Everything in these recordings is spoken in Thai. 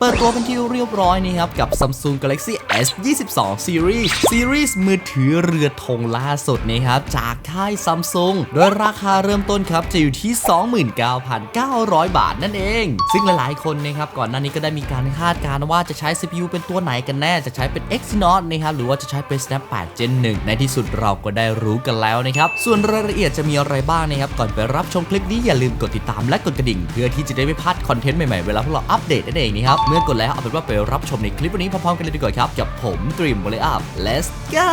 เปิดตัวเป็นที่เรียบร้อยนี่ครับ กับ Samsung Galaxy S 22 Series Series มือถือเรือธงล่าสุดนะครับ จากค่าย Samsung โดยราคาเริ่มต้นครับ จะอยู่ที่ 29,900 บาทนั่นเอง ซึ่งหลายๆ คนนะครับ ก่อนหน้านี้ก็ได้มีการคาดการณ์ว่าจะใช้ CPU เป็นตัวไหนกันแน่ จะใช้เป็น Exynos นะครับ หรือว่าจะใช้เป็น Snap 8 Gen 1 ในที่สุดเราก็ได้รู้กันแล้วนะครับ ส่วนรายละเอียดจะมีอะไรบ้างนะครับ ก่อนไปรับชมคลิปนี้อย่าลืมกดติดตามและกดกระดิ่ง เพื่อที่จะได้ไม่พลาดคอนเทนต์ใหม่ๆเวลาพวกเราอัปเดตนั่นเองนะครับเมื่อกดแล้วเอาเป็นว่าไปรับชมในคลิปวันนี้พร้อมๆกันเลยดีกว่าครับ กับผมตรีมบริอัพ let's go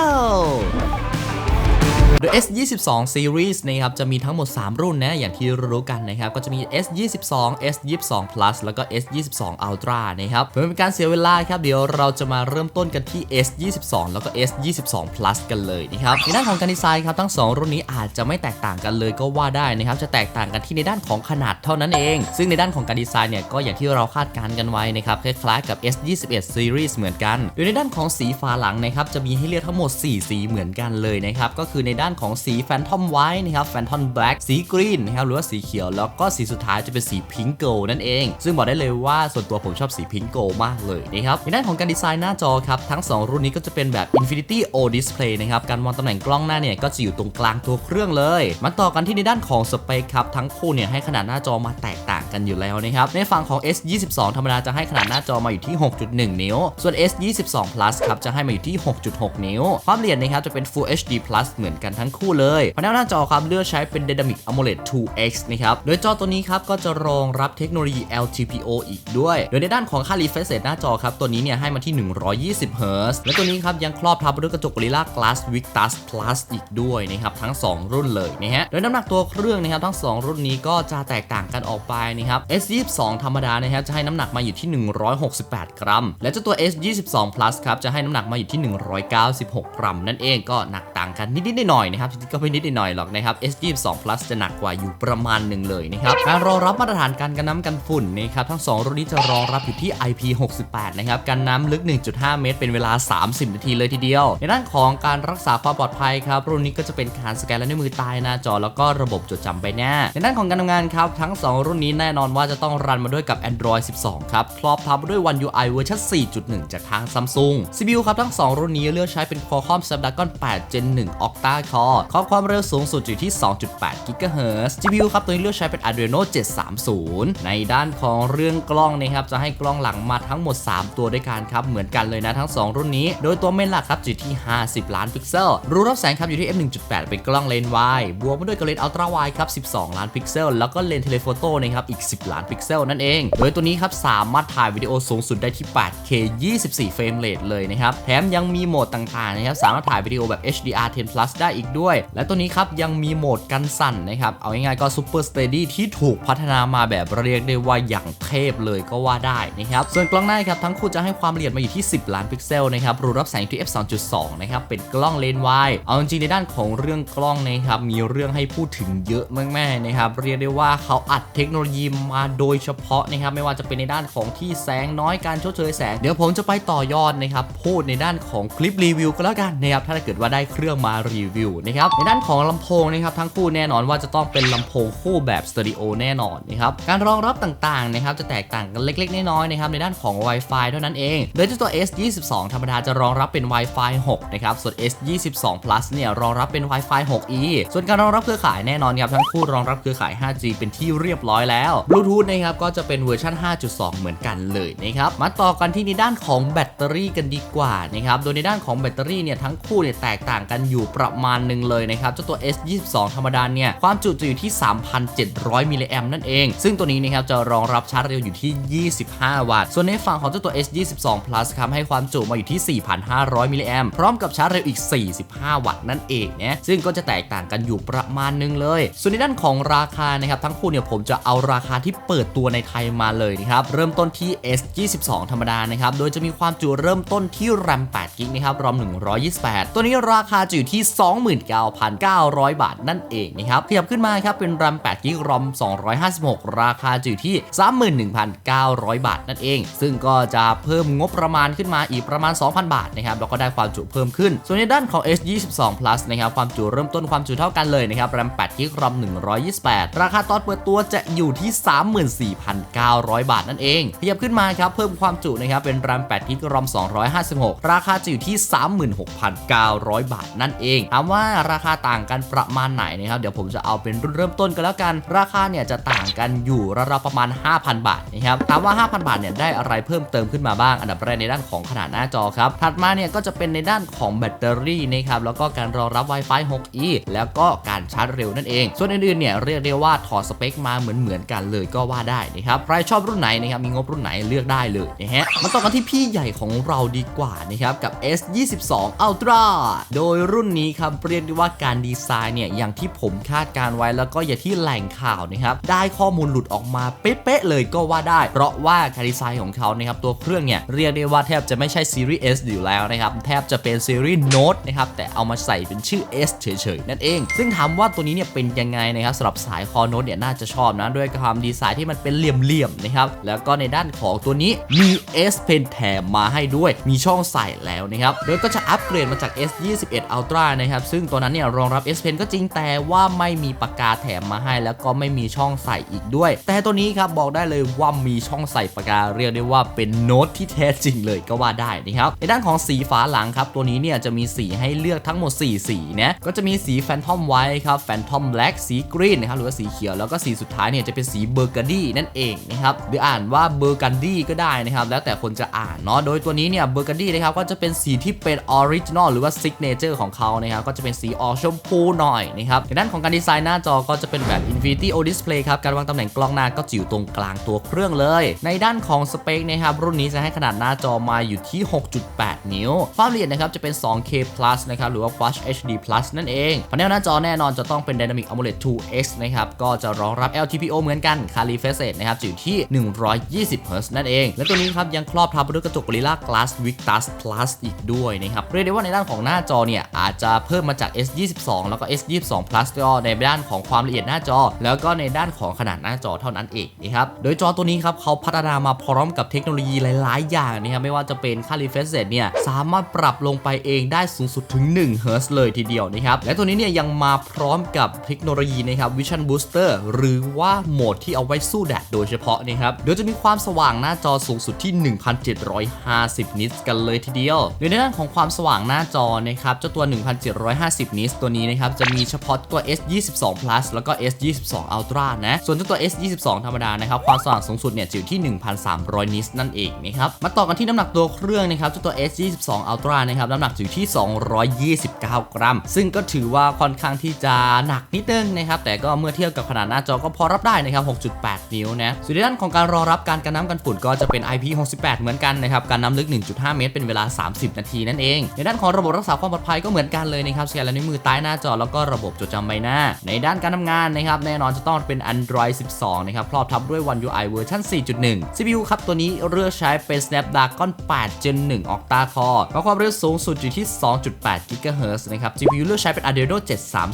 โดย S 2 2 Series นะครับจะมีทั้งหมด 3 รุ่นนะอย่างที่รู้กันนะครับก็จะมี S 2 2 S 2 2 Plus แล้วก็ S 2 2 Ultra นะครับเพื่อไม่เป็นการเสียเวลาครับเดี๋ยวเราจะมาเริ่มต้นกันที่ S 2 2 แล้วก็ S 2 2 Plus กันเลยนะครับในด้านของการดีไซน์ครับทั้ง 2 รุ่นนี้อาจจะไม่แตกต่างกันเลยก็ว่าได้นะครับจะแตกต่างกันที่ในด้านของขนาดเท่านั้นเอง ซึ่งในด้านของการดีไซน์เนี่ยก็อย่างที่เราคาดการณ์กันไว้นะครับคล้ายๆกับ S 21 Series เหมือนกันโดยในด้านของสีฝาหลังนะครับจะมีให้เลือกทั้งหมด 4 สีเหมือนกันเลยนะครับก็คือในด้านของสี Phantom White นะครับ Phantom Black สีกรีนนะครับหรือว่าสีเขียว แล้วก็สีสุดท้ายจะเป็นสีพิงโกลนั่นเอง ซึ่งบอกได้เลยว่าส่วนตัวผมชอบสีพิงโกลมากเลยนะครับในด้านของการดีไซน์หน้าจอครับทั้ง 2 รุ่นนี้ก็จะเป็นแบบ Infinity O Display นะครับการวางตำแหน่งกล้องหน้าเนี่ยก็จะอยู่ตรงกลางตัวเครื่องเลยมาต่อกันที่ในด้านของสเปคครับทั้งคู่เนี่ยให้ขนาดหน้าจอมาแตกต่าง กันอยู่แล้วนะครับ ในฝั่งของ S 22 ธรรมดาจะให้ขนาดหน้าจอมาอยู่ที่ 6.1 นิ้ว ส่วน S 22 Plus ครับจะให้มาอยู่ที่ 6.6 นิ้ว ความละเอียดนะครับจะเป็น Full HD Plus เหมือนกันทั้งคู่เลยแผงหน้าจอครับเลือกใช้เป็น Dynamic AMOLED 2X นะครับโดยจอตัวนี้ครับก็จะรองรับเทคโนโลยี LTPO อีกด้วย โดยในด้านของค่า refresh rate หน้าจอครับตัวนี้เนี่ยให้มาที่ 120 Hz และตัวนี้ครับยังครอบทับด้วยกระจก Gorilla Glass Victus Plus อีกด้วยนะครับทั้ง 2 รุ่นเลยนะฮะโดยน้ำหนักตัวเครื่องนะครับทั้ง 2 รุ่นนี้ก็จะแตกต่างกันออกไปนะครับ S22 ธรรมดานะครับจะให้น้ำหนักมาอยู่ที่ 168 กรัม และเจ้าตัว S22 Plus ครับจะให้น้ำหนักมาอยู่ที่ 196 กรัม นั่นเองก็หนักต่างกันนิดๆหน่อยๆนะครับจริงๆก็ไม่นิดๆหน่อยหรอกนะครับ S22 Plus จะหนักกว่าอยู่ประมาณหนึ่งเลยนะครับการรองรับมาตรฐานการกันน้ำกันฝุ่นนะครับทั้ง2รุ่นนี้จะรองรับอยู่ที่ IP68 นะครับกันน้ำลึก 1.5 เมตร เป็นเวลา 30 นาทีเลยทีเดียว ในด้านของการรักษาความปลอดภัยครับรุ่นนี้ก็จะเป็นการสแกนและนิ้วมือใต้หน้าจอแล้วก็ระบบจดจำใบหน้า ในด้านของการทำงานครับทั้ง 2 รุ่นนี้แน่นอนว่าจะต้องรันมาด้วยกับ Android 12 ครับ ครอบทับด้วย One UI เวอร์ชัน4.1 จากทาง Samsung CPU ครับทั้ง 2 รุ่นนี้เลือกใช้เป็น Qualcomm Snapdragon 8 Gen 1 Octa Core ครอบความเร็วสูงสุดอยู่ที่ 2.8 GHz GPU ครับตัวนี้เลือกใช้เป็น Adreno 730 ในด้านของเรื่องกล้องนะครับจะให้กล้องหลังมาทั้งหมด 3 ตัวด้วยกันครับเหมือนกันเลยนะทั้ง 2 รุ่นนี้ โดยตัวเมนหลักครับอยู่ที่ 50 ล้านพิกเซล รูรับแสงครับอยู่ที่ f1.8 เป็นกล้องเลนส์วายบวกมาด้วยกับเลนส์อัลตร้าไวครับ 12 ล้านพิกเซล แล้วก็เลนส์เทเลโฟโต้นะครับอีก10 ล้านพิกเซลนั่นเอง โดยตัวนี้ครับสามารถถ่ายวิดีโอสูงสุดได้ที่ 8K 24 เฟรมเรทเลยนะครับ แถมยังมีโหมดต่างๆนะครับสามารถถ่ายวิดีโอแบบ HDR 10 plus ได้อีกด้วย และตัวนี้ครับยังมีโหมดกันสั่นนะครับ เอาง่ายๆก็ Super Steady ที่ถูกพัฒนามาแบบเรียกได้ว่าอย่างเทพเลยก็ว่าได้นะครับ ส่วนกล้องหน้าครับทั้งคู่จะให้ความละเอียดมาอยู่ที่ 10 ล้านพิกเซลนะครับรูรับแสงที่ f 2.2นะครับเป็นกล้องเลนส์วายเอาจริงในด้านของเรื่องกล้องนะครับมีเรื่องให้พูดถึงเยอะมากๆนะครับเรียกได้ว่าเขาอัดเทคโนโลยีมาโดยเฉพาะนะครับไม่ว่าจะเป็นในด้านของที่แสงน้อยการชดเชยแสง เดี๋ยวผมจะไปต่อยอดนะครับพูดในด้านของคลิปรีวิวก็แล้วกันนะครับถ้าเกิดว่าได้เครื่องมารีวิวนะครับในด้านของลำโพงนะครับทั้งคู่แน่นอนว่าจะต้องเป็นลำโพงคู่แบบสเตอริโอแน่นอนนะครับการรองรับต่างๆนะครับจะแตกต่างกันเล็ก ๆ น้อยๆนะครับในด้านของ Wi-Fi เท่านั้นเองโดยตัว S22 ธรรมดาจะรองรับเป็น Wi-Fi 6 นะครับ ส่วน S22 Plus เนี่ยรองรับเป็น Wi-Fi 6E ส่วนการรองรับเครือข่ายแน่นอนครับทั้งคู่รองรับเครือข่าย 5G เป็นที่เรียบร้อยแล้ว Bluetooth นะครับก็จะเป็นเวอร์ชัน5.2 เหมือนกันเลยนะครับมาต่อกันที่ในด้านของแบตเตอรี่กันดีกว่านะครับโดยในด้านของแบตเตอรี่เนี่ยทั้งคู่เนี่ยแตกต่างกันอยู่ประมาณหนึ่งเลยนะครับเจ้าตัว S22 ธรรมดาเนี่ยความจุจะอยู่ที่ 3,700 มิลลิแอมนั่นเอง ซึ่งตัวนี้นะครับจะรองรับชาร์จเร็วอยู่ที่ 25 วัตต์ ส่วนในฝั่งของเจ้าตัว S22 Plus ครับให้ความจุมาอยู่ที่ 4,500 มิลลิแอมพร้อมกับชาร์จเร็วอีก 45 วัตต์นั่นเองนะซึ่งก็จะแตกต่างกันอยู่ประมาณนึงเลย ส่วนในด้านของราคานะครับทั้งคู่เนี่ยผมจะเอาราคาคาที่เปิดตัวในไทยมาเลยนะครับ เริ่มต้นที่ S22 ธรรมดานะครับ โดยจะมีความจุเริ่มต้นที่ RAM 8 g b นะครับรอม128 ตัวนี้ราคาจะอยู่ที่ 29,900 บาทนั่นเองนะครับ ขยับขึ้นมาครับ เป็น RAM 8 g b ROM 256 ราคาจะอยู่ที่ 31,900 บาทนั่นเอง ซึ่งก็จะเพิ่มงบประมาณขึ้นมาอีกประมาณ 2,000 บาทนะครับ แล้วก็ได้ความจุเพิ่มขึ้น ส่วนในด้านของ S22 Plus นะครับ ความจุเริ่มต้นความจุเท่ากันเลยนะครับ RAM 8 g b ROM 128 ราคาตอนเปิดตัวจะอยู่ที่34,900 บาทนั่นเองขยับขึ้นมาครับเพิ่มความจุนะครับเป็น RAM 8 g b ROM 256 ราคาจะอยู่ที่ 36,900 บาทนั่นเองถามว่าราคาต่างกันประมาณไหนนะครับเดี๋ยวผมจะเอาเป็นรุ่นเริ่มต้นกันแล้วกัน ราคาเนี่ยจะต่างกันอยู่ราวๆประมาณ 5,000 บาทนะครับถามว่า 5,000 บาทเนี่ยได้อะไรเพิ่มเติมขึ้นมาบ้าง อันดับแรกในด้านของขนาดหน้าจอครับถัดมาเนี่ยก็จะเป็นในด้านของแบตเตอรี่นะครับแล้วก็การรองรับ Wi-Fi 6E แล้วก็การชาร์จเร็วนั่นเอง ส่วนอื่นๆเนี่ยเรียกได้ว่าถอดสเปคมาเหมือนๆกันเลยก็ว่าได้นะครับใครชอบรุ่นไหนนะครับมีงบรุ่นไหนเลือกได้เลยนะฮะมาต่อกันที่พี่ใหญ่ของเราดีกว่านะครับกับ S22 Ultra โดยรุ่นนี้ครับเรียกได้ว่าการดีไซน์เนี่ยอย่างที่ผมคาดการไว้แล้วก็อย่างที่แหล่งข่าวนะครับได้ข้อมูลหลุดออกมาเป๊ะๆเลยก็ว่าได้ เพราะว่าการดีไซน์ของเขานะครับตัวเครื่องเนี่ยเรียกได้ว่าแทบจะไม่ใช่ซีรีส์ S อยู่แล้วนะครับแทบจะเป็นซีรีส์ Note นะครับแต่เอามาใส่เป็นชื่อ S เฉยๆนั่นเอง ซึ่งถามว่าตัวนี้เนี่ยเป็นยังไงนะครับสำหรับสายคอโน้ตเนี่ยน่าจะชอบนะด้วยความดีไซน์ที่มันเป็นเหลี่ยมๆนะครับแล้วก็ในด้านของตัวนี้มี S Pen แถมมาให้ด้วยมีช่องใส่แล้วนะครับโดยก็จะอัปเกรดมาจาก S 21 Ultra นะครับซึ่งตัวนั้นเนี่ยรองรับ S Pen ก็จริงแต่ว่าไม่มีปากกาแถมมาให้ แล้วก็ไม่มีช่องใส่อีกด้วย แต่ตัวนี้ครับบอกได้เลยว่ามีช่องใส่ปากกาเรียกได้ว่าเป็นโน้ตที่แท้จริงเลยก็ว่าได้นะครับในด้านของสีฝาหลังครับตัวนี้เนี่ยจะมีสีให้เลือกทั้งหมด 4 สีนะก็จะมีสี Phantom White ครับ Phantom Black สี Green นะครับหรือว่าสีเขียวแล้วก็สีสุดท้ายเนี่ยจะเป็นสีเบอร์กันดี้นั่นเองนะครับหรืออ่านว่าเบอร์กันดี้ก็ได้นะครับแล้วแต่คนจะอ่านเนาะโดยตัวนี้เนี่ยเบอร์กันดี้นะครับก็จะเป็นสีที่เป็นออริจินอลหรือว่าซิกเนเจอร์ของเขานะครับก็จะเป็นสีออกชมพูหน่อยนะครับในด้านของการดีไซน์หน้าจอก็จะเป็นแบบ Infinity O Display ครับการวางตำแหน่งกล้องหน้าก็จะอยู่ตรงกลางตัวเครื่องเลย ในด้านของสเปคนะครับรุ่นนี้จะให้ขนาดหน้าจอมาอยู่ที่ 6.8 นิ้ว ความละเอียดนะครับจะเป็น 2K Plus นะครับหรือว่า Full HD Plus นั่นเองพาเนลหน้าจอแน่นอนจะต้องเป็น Dynamic AMOLED 2X นะครับก็จะรองรับ LTPO เหมือนกัน c a l i f r e s h นะครับอยู่ที่ 120 Hz นั่นเอง และตัวนี้ครับยังครอบทับด้วยกระจก Gorilla Glass Victus Plus อีกด้วยนะครับเรียกได้ว่าในด้านของหน้าจอเนี่ยอาจจะเพิ่มมาจาก S22 แล้วก็ S22 Plus ก็ในด้านของความละเอียดหน้าจอ แล้วก็ในด้านของขนาดหน้าจอเท่านั้นเองนะครับโดยจอตัวนี้ครับเขาพัฒนามาพร้อมกับเทคโนโลยีหลาย ๆ อย่างนะครับไม่ว่าจะเป็นค่า refresh rate เนี่ยสามารถปรับลงไปเองได้สูงสุดถึง1 Hz เลยทีเดียวนะครับและตัวนี้เนี่ยยังมาพร้อมกับเทคโนโลยีนะครับ Vision Booster หรือว่าโหมดที่เอาไว้สู้แดดโดยเฉพาะนะครับโดยจะมีความสว่างหน้าจอสูงสุดที่ 1750 นิตกันเลยทีเดียวโดยในด้านของความสว่างหน้าจอนะครับเจ้าตัว 1750 นิตตัวนี้นะครับจะมีเฉพาะตัว S22 Plus แล้วก็ S22 Ultra นะส่วนเจ้าตัว S22 ธรรมดานะครับความสว่างสูงสุดเนี่ยจะอยู่ที่ 1,300 นิตนั่นเองนะครับมาต่อกันที่น้ำหนักตัวเครื่องนะครับเจ้าตัว S22 Ultra นะครับน้ำหนักอยู่ที่ 229 กรัม ซึ่งก็ถือว่าค่อนข้างที่จะหนักนิดนึงนะครับแต่ก็เมื่อเทียบกับขนาดหน้าจอก็พอรับได้นะครับ6.8 นิ้วนะส่วนด้านของการรอรับการกันน้ำกันฝุ่นก็จะเป็น IP68 เหมือนกันนะครับการน้ำลึก 1.5 เมตร เป็นเวลา 30 นาทีนั่นเอง ในด้านของระบบรักษาความปลอดภัยก็เหมือนกันเลยนะครับสแกนลายนิ้วมือใต้หน้าจอแล้วก็ระบบจดจำใบหน้า ในด้านการทำงานนะครับแน่นอนจะต้องเป็น Android 12 นะครับครอบทับด้วย One UI เวอร์ชัน4.1 CPU ครับตัวนี้เลือกใช้เป็น Snapdragon 8 Gen 1 Octa Core ก็ความเร็วสูงสุดอยู่ที่ 2.8 GHz นะครับ GPU เลือกใช้เป็น Adreno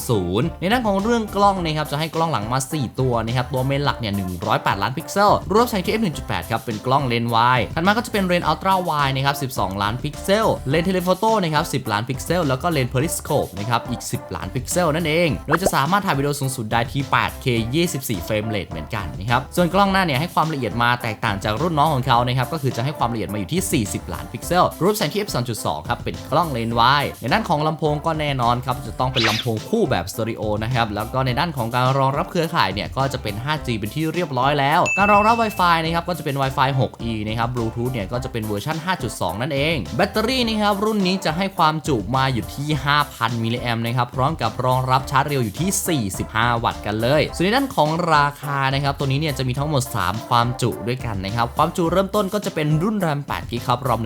730 ในด้านของเรื่องกล้องนะครับจะให้กล้องหลังมา 4 ตัวนะครับตัวเมนหลักเนี่ย108 ล้านพิกเซล รวมใช้ที่ f 1.8 ครับ เป็นกล้องเลนส์ wide ถัดมาก็จะเป็นเลนส์ ultra wide นะครับ 12 ล้านพิกเซล เลนส์เทเลโฟโต้นะครับ 10 ล้านพิกเซล แล้วก็เลนส์ periscope นะครับ อีก 10 ล้านพิกเซลนั่นเอง โดยจะสามารถถ่ายวิดีโอสูงสุดได้ที่ 8K 24 เฟรมเรทเหมือนกันนะครับ ส่วนกล้องหน้าเนี่ยให้ความละเอียดมาแตกต่างจากรุ่นน้องของเขานะครับ ก็คือจะให้ความละเอียดมาอยู่ที่ 40 ล้านพิกเซล รูปแสงที่ f 2.2 ครับ เป็นกล้องเลนส์ wide ในด้านของลำโพงก็แน่นอนครับ จะต้องเป็นลำโพงคู่แบบสเตอริโอนะครับ แล้วก็ในด้านของการรองรับเครือข่ายเนี่ยก็จะเป็น 5G เป็นที่เรียบร้อยแล้ว การรองรับ Wi-Fi นะครับก็จะเป็น Wi-Fi 6E นะครับ Bluetooth เนี่ยก็จะเป็นเวอร์ชัน5.2 นั่นเอง แบตเตอรี่นะครับรุ่นนี้จะให้ความจุมาอยู่ที่ 5,000 มิลลิแอมนะครับพร้อมกับรองรับชาร์จเร็วอยู่ที่ 45 วัตต์กันเลย ส่วนในด้านของราคานะครับตัวนี้เนี่ยจะมีทั้งหมด 3 ความจุด้วยกันนะครับความจุเริ่มต้นก็จะเป็นรุ่น RAM 8 g b ครับรอม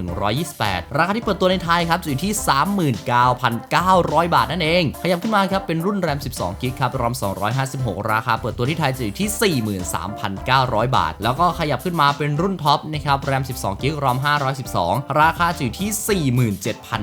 128 ราคาที่เปิดตัวในไทยครับอยู่ที่ 39,900 บาทนั่นเอง ขยับขึ้นมาครับเป็นรุ่น RAM 12 g b ครับรอม256 ราคาเปิดตัวที่ไทยจะอยู่ที่43,900 บาท แล้วก็ขยับขึ้นมาเป็นรุ่นท็อปนะครับ RAM 12 g b รอม512 ราคาจะอยู่ที่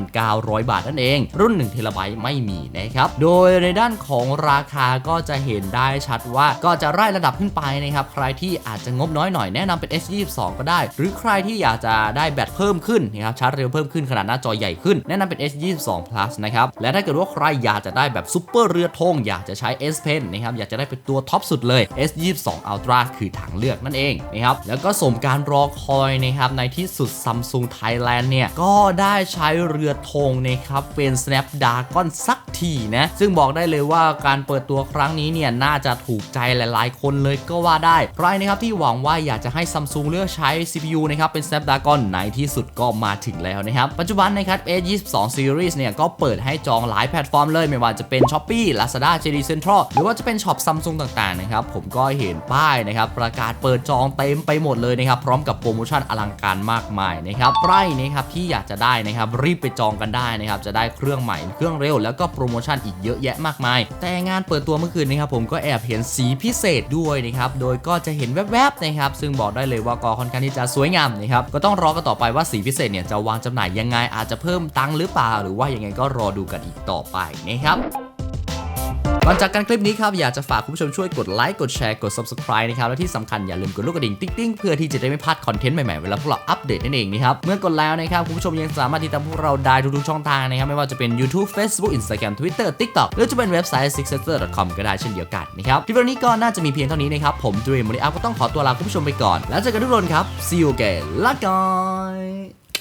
47,900 บาทนั่นเอง รุ่น1เทราไบต์ไม่มีนะครับ โดยในด้านของราคาก็จะเห็นได้ชัดว่าก็จะไล่ระดับขึ้นไปนะครับ ใครที่อาจจะงบน้อยหน่อยแนะนำเป็น S22 ก็ได้ หรือใครที่อยากจะได้แบตเพิ่มขึ้นนะครับชาร์จเร็วเพิ่มขึ้นขนาดหน้าจอใหญ่ขึ้นแนะนำเป็น S22 Plus นะครับ และถ้าเกิดว่าใครอยากจะได้แบบซุปเปอร์เรือธงอยากจะใช้ S Pen นะครับอยากจะได้เป็นตัวท็อปสุดเลย S22 Ultra คือทางเลือกนั่นเองนะครับแล้วก็สมการรอคอยนะครับในที่สุด Samsung Thailand เนี่ย ก็ได้ใช้เรือธงนะครับเป็น Snapdragon สักทีนะ ซึ่งบอกได้เลยว่าการเปิดตัวครั้งนี้เนี่ย น่าจะถูกใจหลาย ๆ คนเลยก็ว่าได้ ใครนะครับที่หวังว่าอยากจะให้ Samsung เลือกใช้ CPU นะครับเป็น Snapdragon ในที่สุดก็มาถึงแล้วนะครับ ปัจจุบันนะครับ S22 Series เนี่ย ก็เปิดให้จองหลายแพลตฟอร์มเลยไม่ว่าจะเป็น Shopee Lazada JD Central หรือว่าจะเป็นช็อป Samsung ต่าง ๆ นะครับผมก็เห็นป้ายนะครับประกาศเปิดจองเต็มไปหมดเลยนะครับพร้อมกับโปรโมชั่นอลังการมากมายนะครับใครนะครับที่อยากจะได้นะครับรีบไปจองกันได้นะครับจะได้เครื่องใหม่เครื่องเร็วแล้วก็โปรโมชั่นอีกเยอะแยะมากมาย แต่งานเปิดตัวเมื่อคืนนะครับผมก็แอบเห็นสีพิเศษด้วยนะครับโดยก็จะเห็นแวบๆนะครับซึ่งบอกได้เลยว่าก็ค่อนข้างที่จะสวยงามนะครับก็ต้องรอกันต่อไปว่าสีพิเศษเนี่ยจะวางจำหน่ายยังไงอาจจะเพิ่มตังค์หรือเปล่า หรือว่ายังไงก็รอดูกันอีกต่อไปนะครับ ก่อนจากกันคลิปนี้ครับอยากจะฝากคุณผู้ชมช่วยกดไลค์กดแชร์กด subscribe นะครับและที่สำคัญอย่าลืมกดลูกกระดิ่งติ๊งๆเพื่อที่จะได้ไม่พลาดคอนเทนต์ใหม่ๆเวลาพวกเราอัปเดตนั่นเองนะครับเมื่อกดแล้วนะครับคุณผู้ชมยังสามารถติดตามพวกเราได้ทุกๆช่องทางนะครับไม่ว่าจะเป็น YouTube Facebook Instagram Twitter TikTok หรือจะเป็นเว็บไซต์ sixsetter.com ก็ได้เช่นเดียวกันนะครับคลิปวันนี้ก็น่าจะมีเพียงเท่านี้นะครับผมจูเอมอริอัพก็ต้องขอตัวลาคุณผู้ชมไปก่อน แล้วเจอกันทุกคนครับ see you again ลาก่อย